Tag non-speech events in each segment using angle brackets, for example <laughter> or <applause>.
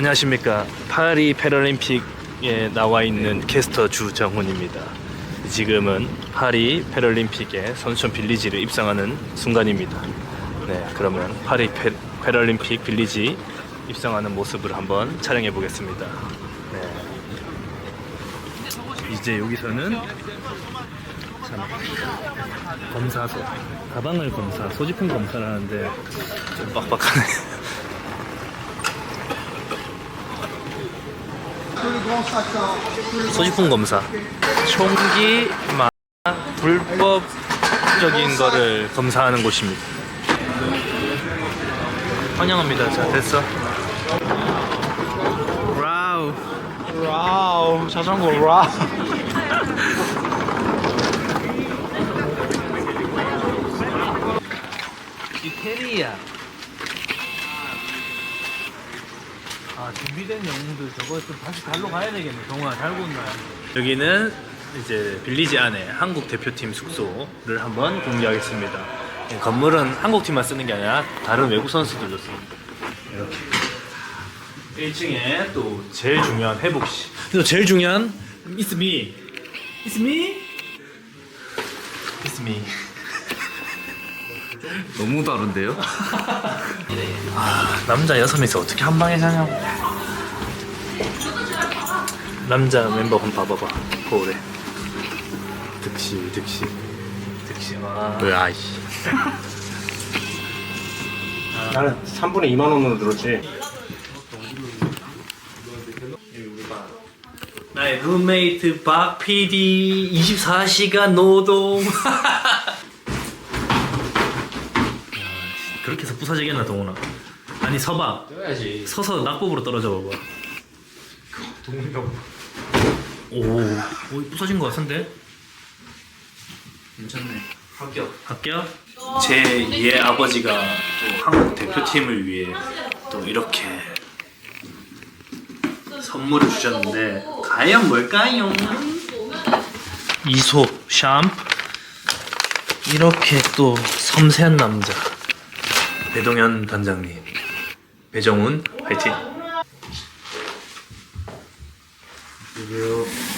안녕하십니까 파리 패럴림픽에 나와 있는 캐스터 주정훈입니다. 지금은 파리 패럴림픽에 선수촌 빌리지를 입성하는 순간입니다. 네, 그러면 파리 패, 패럴림픽 빌리지 입성하는 모습을 한번 촬영해 보겠습니다. 네. 이제 여기서는 참 검사소 가방을 검사 소지품 검사를 하는데 좀 빡빡하네. 소지품 검사. 총기 마 불법적인 거를 검사하는 곳입니다. 환영합니다. 자 됐어? 와우. 와우. 자전거 와우. 이태리야 준비된 영웅들 저거 좀 다시 달로 가야 되겠네. 동아 잘 본다 여기는 이제 빌리지 안에 한국 대표팀 숙소를 한번 공개하겠습니다. 이 건물은 한국 팀만 쓰는 게 아니라 다른 외국 선수들도 씁니다 이렇게. 1층에 또 제일 중요한 회복실 또 제일 중요한 It's me. It's me. It's me 너무 다른데요? 아, 남자 여섯 명이서 어떻게 한 방에 자냐고. 남자 멤버 한번 봐봐봐. 거울에. 득시, 득시, 득시. 와. 왜 아이씨 나는 3분의 2만 원으로 들었지 나의 룸메이트 박 PD 24시간 노동. <laughs> 서 부서지겠나 동훈아. 아니 서봐. 해야지 서서 낙법으로 떨어져 봐봐. 동력 오, 오 부서진 것 같은데? 괜찮네 합격 합격? 제 2의 아버지가 또 한국 대표팀을 위해 또 이렇게 선물을 주셨는데 과연 뭘까요? 이솝 샴푸 이렇게 또 섬세한 남자 배동현 단장님. 배정훈 화이팅. 그리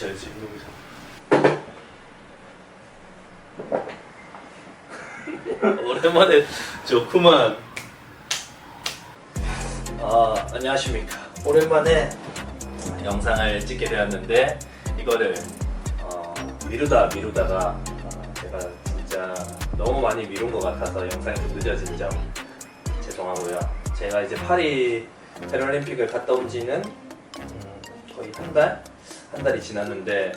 하셔야지 여기서 <laughs> 오랜만에 좋구만. 아 안녕하십니까. 오랜만에 영상을 찍게 되었는데 이거를 어, 미루다 미루다가 어, 제가 진짜 너무 많이 미룬 것 같아서 영상이 좀 늦어진 점 죄송하고요. 제가 이제 파리 패럴림픽을 갔다 온 지는 음, 거의 한 달? 한 달이 지났는데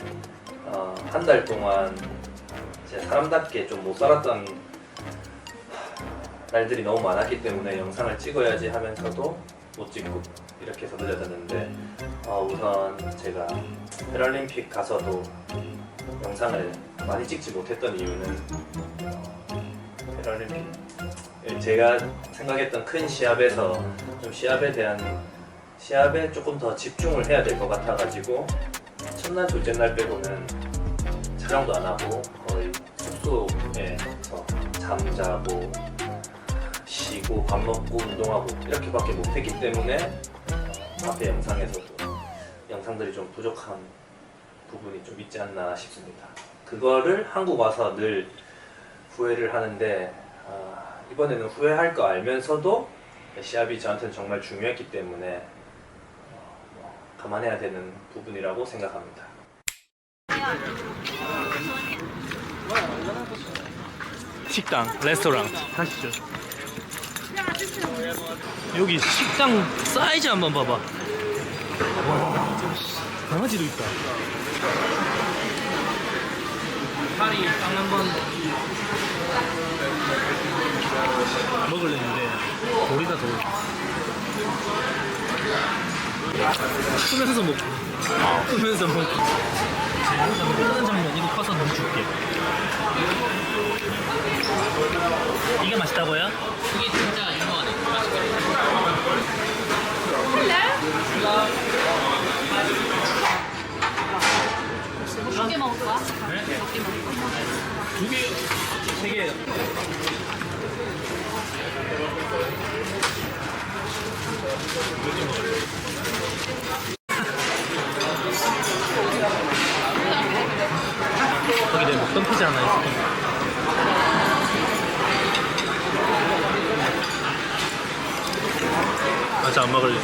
어, 한 달 동안 제 사람답게 좀 못 살았던 날들이 너무 많았기 때문에 영상을 찍어야지 하면서도 못 찍고 이렇게 해서 늦어졌는데 어, 우선 제가 패럴림픽 가서도 영상을 많이 찍지 못했던 이유는 어, 패럴림픽 제가 생각했던 큰 시합에서 좀 시합에 대한 시합에 조금 더 집중을 해야 될 것 같아가지고 첫날 둘째 날 빼고는 촬영도 안 하고 거의 숙소에 서 잠자고 쉬고 밥 먹고 운동하고 이렇게밖에 못했기 때문에 앞에 영상에서도 영상들이 좀 부족한 부분이 좀 있지 않나 싶습니다. 그거를 한국 와서 늘 후회를 하는데 아, 이번에는 후회할 거 알면서도 시합이 저한테는 정말 중요했기 때문에 감안해야 되는 부분이라고 생각합니다. 식당, 레스토랑 가시죠. 여기 식당 사이즈 한번 봐봐. 와, 강아지도 있다. 파리 빵 한번 먹으려는데 돌이다 돌. 쓰면서 먹고, 쓰면서 먹고. 먹는 장면 이거 커서 너무 줄게. 이게 맛있다고요? 이게 진짜 유명하네. 몇개 먹을 거야? 두 개, 세 개. 거기 내 먹던 피자 하나 있어. 아직 안 먹을래.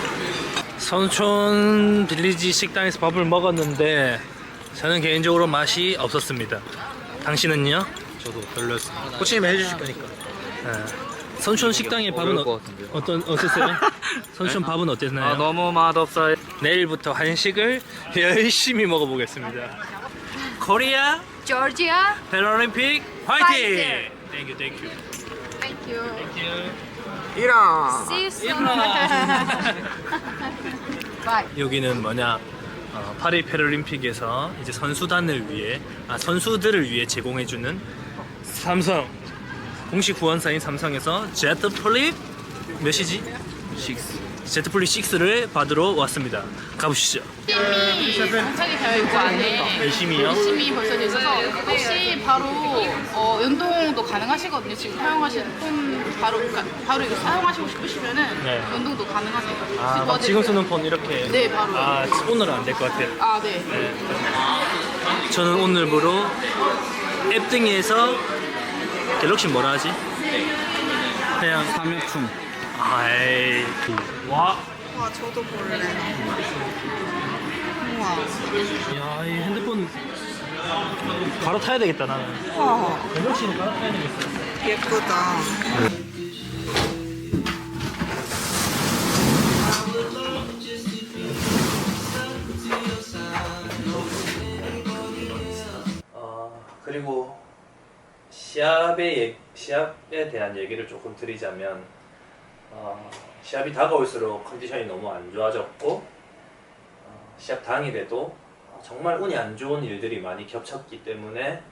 선촌 빌리지 식당에서 밥을 먹었는데 저는 개인적으로 맛이 없었습니다. 당신은요? 저도 별로였습니다. 코치님 해주실 거니까. 네. 선촌 식당의 밥은 어려울 어, 같은데요. 어떤 어땠어요? <laughs> 선촌 밥은 어땠나요? 아 너무 맛없어요. 내일부터 한식을 <laughs> 열심히 먹어보겠습니다. 코리아 조지아. 패럴림픽 화이팅! 화이팅! 땡큐 땡큐 Thank you. See you soon. <laughs> Bye. 여기는 뭐냐? 어, 파리 패럴림픽에서 이제 선수단을 위해 아 선수들을 위해 제공해주는 삼성 공식 후원사인 삼성에서 제트 플립 몇이지? 6 제트 플립 6를 받으러 왔습니다. 가보시죠. 되어 있고 안에 열심히요. 열심히 벌써 돼 있어서 그것이 바로 어, 연동도 가능하시거든요. 지금 사용하시는 폰 바로 그러니까 바로 이거 사용하시고 싶으시면은 네. 연동도 가능하세요. 아, 막. 지금 쓰는 폰 이렇게. 네, 바로. 아, 오늘은 안 될 것 같아요. 아 네. 저는 오늘부로 앱등에서 갤럭시 뭐라 하지? 그냥 삼엽충. 아이 와. 와 저도 볼래. 우와. 야, 이 핸드폰 바로 타야 되겠다 나는. 와 갤럭시는 바로 타야 되겠어. 예쁘다. 어, 그리고 시합의 얘- 시합에 대한 얘기를 조금 드리자면 어, 시합이 다가올수록 컨디션이 너무 안 좋아졌고 어, 시합 당일에도 어, 정말 운이 안 좋은 일들이 많이 겹쳤기 때문에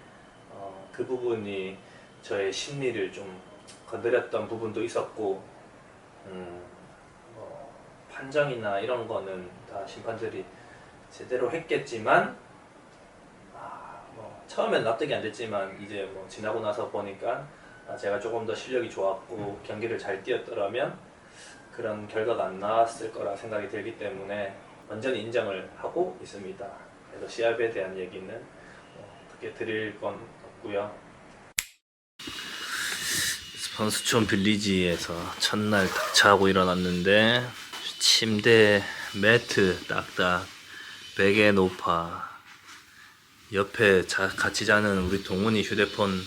어, 그 부분이 저의 심리를 좀 건드렸던 부분도 있었고 음, 뭐 판정이나 이런 거는 다 심판들이 제대로 했겠지만 처음엔 납득이 안 됐지만 이제 뭐 지나고 나서 보니까 아, 제가 조금 더 실력이 좋았고 경기를 잘 뛰었더라면 그런 결과가 안 나왔을 거라 생각이 들기 때문에 완전히 인정을 하고 있습니다. 그래서 시합에 대한 얘기는 뭐 크게 드릴 건 없고요. 선수촌 빌리지에서 첫날 딱 자고 일어났는데 침대 매트 딱딱 베개 높아 옆에 자, 같이 자는 우리 동훈이 휴대폰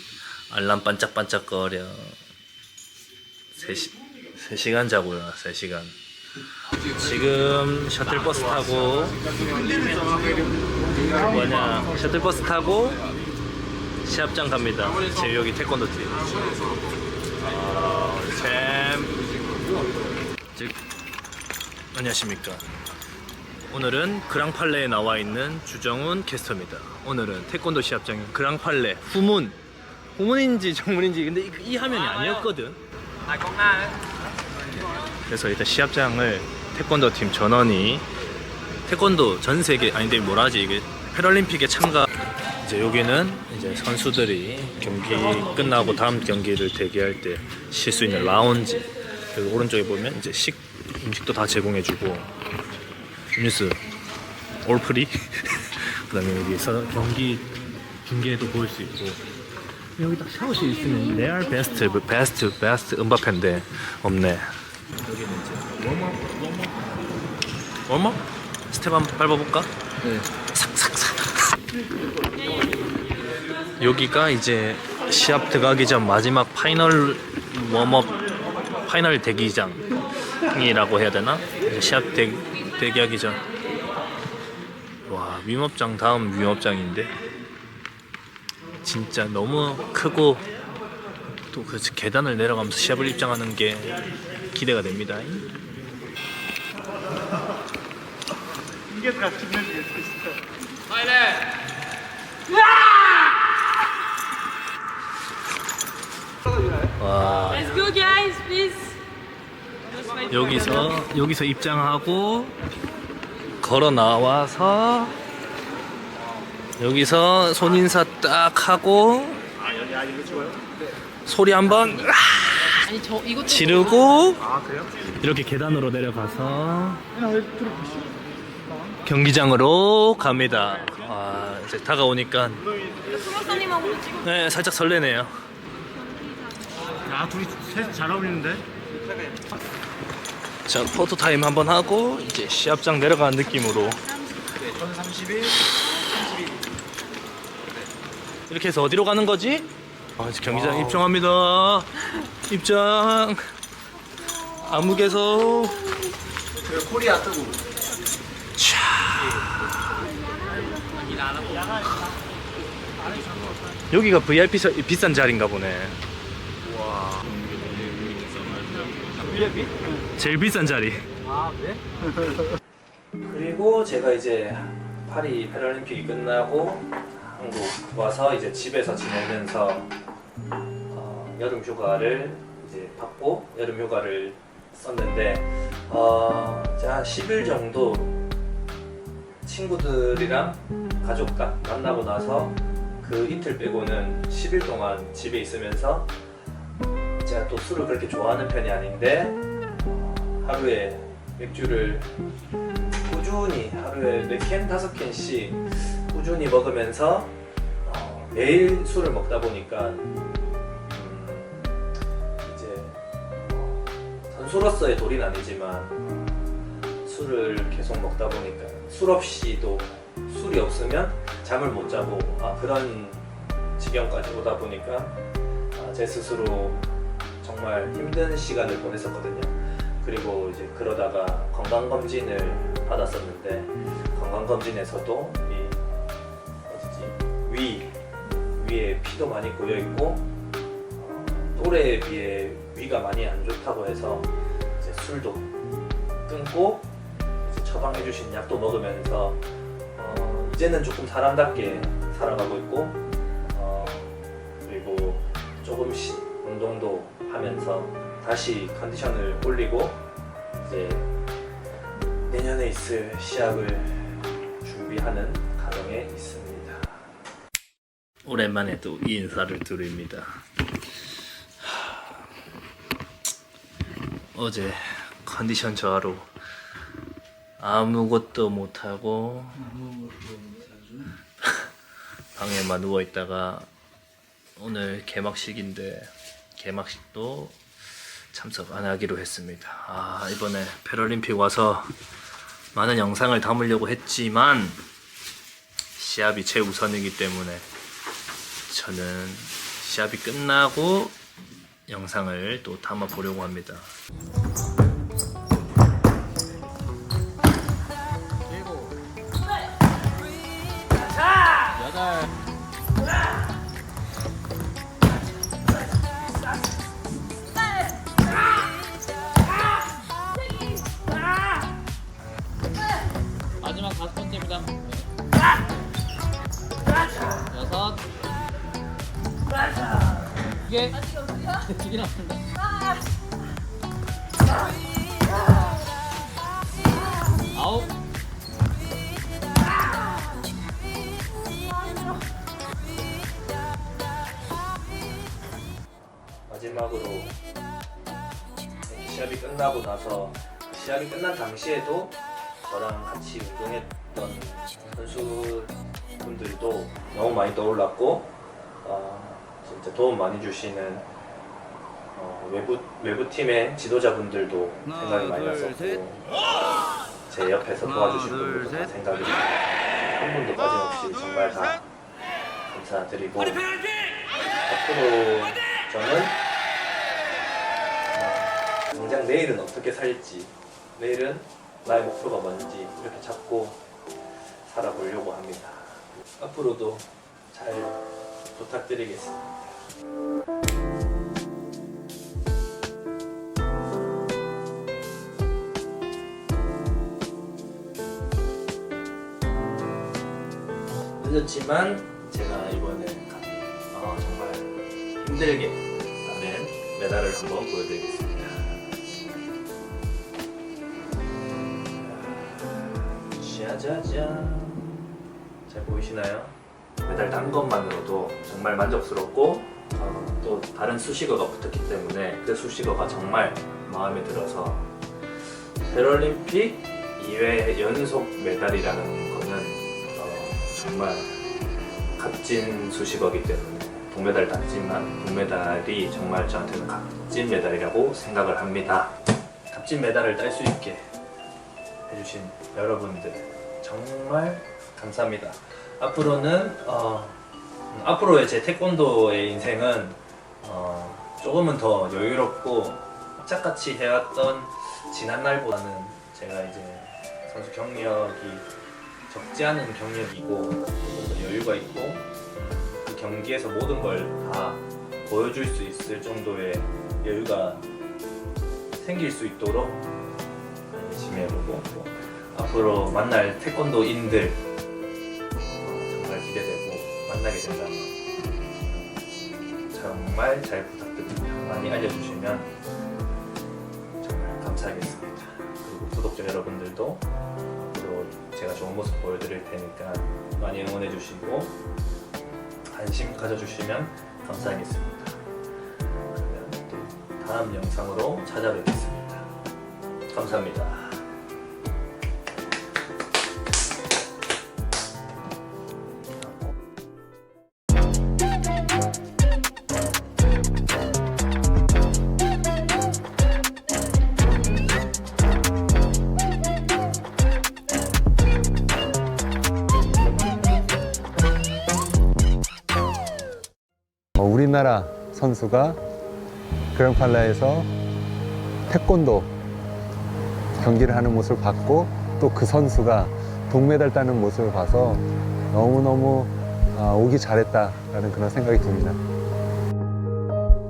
알람 반짝반짝거려 3시, 3시간 자고요 3시간 지금 셔틀버스 타고 뭐냐 셔틀버스 타고 시합장 갑니다 제 여기 태권도 팀 아, 잼. 즉, 안녕하십니까. 오늘은 그랑팔레에 나와 있는 주정훈 캐스터입니다. 오늘은 태권도 시합장인 그랑팔레 후문. 후문인지 정문인지 근데 이, 이 화면이 아니었거든. 그래서 일단 시합장을 태권도 팀 전원이 태권도 전 세계 아닌데 뭐라 하지 이게 패럴림픽에 참가 이제 여기는 이제 선수들이 경기 끝나고 다음 경기를 대기할 때 쉴 수 있는 라운지 그리고 오른쪽에 보면 이제 식 음식도 다 제공해주고 뉴스. 올프리? <laughs> 그다음에 여기서 경기 중계도 볼수 있고. 여기 딱 샤워실 있으면 레알 베스트 베스트 베스트 은바페인데 없네. 여기는 이제 웜업 웜업? 웜업? 스텝 한번 밟아볼까? 네. 여기가 이제 시합 들어가기 전 마지막 파이널 웜업 파이널 대기장이라고 해야 되나? 시합 대, 대기하기 전. 와 윈업장 다음 윈업장인데 진짜 너무 크고 또 그 계단을 내려가면서 시합을 입장하는 게 기대가 됩니다. 와 Let's go, guys, please. 여기서 여기서 입장하고 걸어 나와서 여기서 손인사 딱 하고 소리 한번 지르고 이렇게 계단으로 내려가서 경기장으로 갑니다. 아 이제 다가오니까. 네 살짝 설레네요. 아 둘이 셋 잘 어울리는데? 자 포토 타임 한번 하고 이제 시합장 내려가는 느낌으로 저는 31, 32. 이렇게 해서 어디로 가는 거지? 아, 이제 경기장 입장합니다. 입장. 암흑에서 그 코리아 뜨고. 여기가 VIP 자- 비싼 자리인가 보네. 제일 비싼 자리. <laughs> 그리고 제가 이제 파리 패럴림픽이 끝나고 한국 와서 이제 집에서 지내면서 어, 여름 휴가를 이제 받고 여름 휴가를 썼는데 어, 제가 10일 정도 친구들이랑 가족과 만나고 나서 그 이틀 빼고는 10일 동안 집에 있으면서 제가 또 술을 그렇게 좋아하는 편이 아닌데 어, 하루에 맥주를 꾸준히 하루에 네 캔, 다섯 캔씩 꾸준히 먹으면서 어, 매일 술을 먹다 보니까 음, 이제 어, 선수로서의 돌인 아니지만 어, 술을 계속 먹다 보니까 술 없이도 술이 없으면 잠을 못 자고 아, 그런 지경까지 오다 보니까 아, 제 스스로 정말 힘든 시간을 보냈었거든요. 그리고 이제 그러다가 건강검진을 받았었는데 건강검진에서도 이 위 위에 피도 많이 고여 있고 어, 또래에 비해 위가 많이 안 좋다고 해서 이제 술도 끊고 처방해 주신 약도 먹으면서 어, 이제는 조금 사람답게 살아가고 있고 어, 그리고 조금씩 운동도 하면서 다시 컨디션을 올리고 이제 내년에 있을 시합을 준비하는 과정에 있습니다. 오랜만에 또이 인사를 드립니다. 어제 컨디션 저하로 아무것도 못하고 방에만 누워 있다가 오늘 개막식인데 개막식도 참석 안 하기로 했습니다. 아 이번에 패럴림픽 와서 많은 영상을 담으려고 했지만 시합이 최우선이기 때문에 저는 시합이 끝나고 영상을 또 담아 보려고 합니다. 마지 다섯 번째입니다. 여섯. 두 개. 두개 남았습니다. 아홉. 마지막으로 시합이 끝나고 나서 시합이 끝난 당시에도 저랑 같이 운동했던 선수분들도 너무 많이 떠올랐고 어, 진짜 도움 많이 주시는 어, 외부 외부 팀의 지도자분들도 생각이 많이 났었고 제 옆에서 도와주신 분들도 다 생각이 한 분도 빠짐없이 정말 다 감사드리고 앞으로 저는 어, 당장 내일은 어떻게 살지? 내일은 나의 목표가 뭔지 이렇게 잡고 살아보려고 합니다 앞으로도 잘 부탁드리겠습니다. 늦었지만 제가 이번에 어, 정말 힘들게 따낸 메달을 한번 보여드리겠습니다. 짜자잔 잘 보이시나요? 메달 딴 것만으로도 정말 만족스럽고 어, 또 다른 수식어가 붙었기 때문에 그 수식어가 정말 마음에 들어서 패럴림픽 2회 연속 메달이라는 거는 어, 정말 값진 수식어이기 때문에 동메달 땄지만 동메달이 정말 저한테는 값진 메달이라고 생각을 합니다. 값진 메달을 딸 수 있게 해주신 여러분들 정말 감사합니다. 앞으로는 어, 음, 앞으로의 제 태권도의 인생은 어, 조금은 더 여유롭고 짝같이 해왔던 지난 날보다는 제가 이제 선수 경력이 적지 않은 경력이고 더 여유가 있고 그 경기에서 모든 걸 다 보여줄 수 있을 정도의 여유가 생길 수 있도록 열심히 해보고 또 앞으로 만날 태권도인들 어, 정말 기대되고 만나게 된다면 정말 잘 부탁드립니다. 많이 알려주시면 정말 감사하겠습니다. 그리고 구독자 여러분들도 앞으로 제가 좋은 모습 보여드릴 테니까 많이 응원해주시고 관심 가져주시면 감사하겠습니다. 그러면 또 다음 영상으로 찾아뵙겠습니다. 감사합니다. 우리나라 선수가 그랑팔라에서 태권도 경기를 하는 모습을 봤고 또 그 선수가 동메달 따는 모습을 봐서 너무너무 아, 오기 잘했다라는 그런 생각이 듭니다.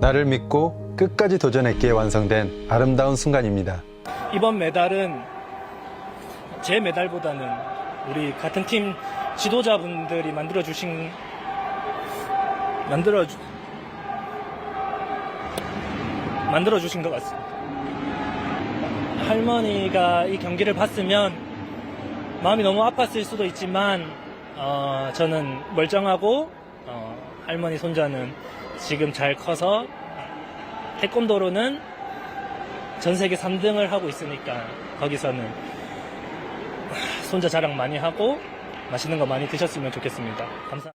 나를 믿고 끝까지 도전했기에 완성된 아름다운 순간입니다. 이번 메달은 제 메달보다는 우리 같은 팀 지도자분들이 만들어 주신 만들어 주, 만들어 주신 것 같습니다. 할머니가 이 경기를 봤으면 마음이 너무 아팠을 수도 있지만 어, 저는 멀쩡하고 어, 할머니 손자는 지금 잘 커서 태권도로는 전 세계 3등을 하고 있으니까 거기서는 손자 자랑 많이 하고 맛있는 거 많이 드셨으면 좋겠습니다. 감사.